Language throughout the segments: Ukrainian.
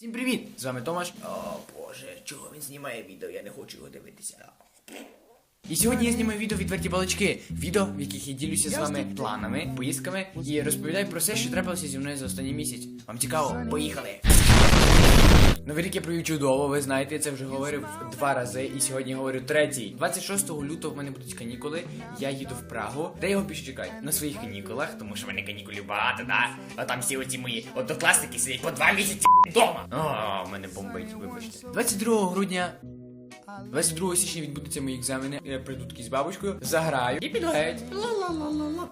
Всім привіт! З вами Томаш. О боже, чого він знімає відео? Я не хочу його дивитися. І сьогодні я знімаю відео відверті балачки. Відео, в яких я ділюся з вами планами, поїздками і розповідаю про все, що трапилося зі мною за останній місяць. Вам цікаво? Поїхали! Новий рік я провів чудово, ви знаєте, я це вже говорив два рази, і сьогодні говорю третій. 26 лютого в мене будуть канікули. Я їду в Прагу. Де його більше чекають? На своїх канікулах, тому що в мене канікулів багато, да? А там всі оці мої однокласники сидять по два місяці вдома. О, мене бомбить, вибачте. 22 грудня 22 січня відбудуться мої екзамени. Я прийду такий з бабушкою, заграю і піду геть. Ла-ла-ла-ла-ла.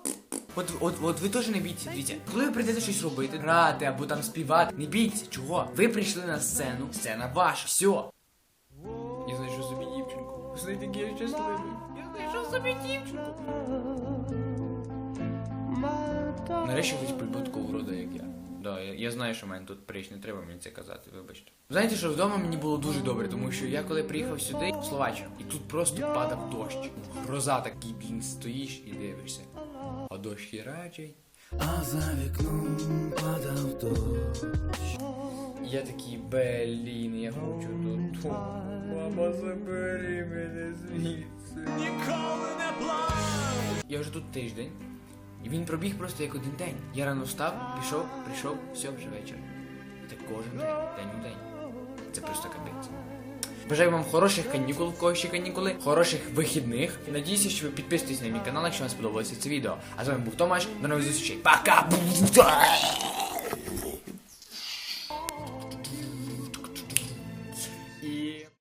От, от, от ви теж не бійтеся, дивіться. Коли ви прийдете щось робити, грати або там співати, не бійтеся, чого? Ви прийшли на сцену, сцена ваша, все. Я знайшов собі дівчинку. Знаєте, який я щасливий. Я знайшов собі дівчинку. Нарешті хоч прибутку роду, як я. Да, я, я знаю, що в мене тут прич, не треба мені це казати, вибачте. Знаєте, що вдома мені було дуже добре, тому що я коли приїхав сюди, в Словаччину, і тут просто падав дощ. Гроза такий, блін, стоїш і дивишся. А дощ херачить. А за вікном падав дощ. Я такий, блін, я хочу додому. Мама, забери мене звідси. Ніколи не плач. Я вже тут тиждень. І він пробіг просто як один день. Я рано встав, пішов, прийшов, все, вже вечір. І так кожен день, день у день. Це просто капець. Бажаю вам хороших канікул, в канікули, хороших вихідних. І надіюся, що ви підписуєтесь на мій канал, якщо вам сподобалося це відео. А з вами був Томаш. До нових зустрічей. Пока!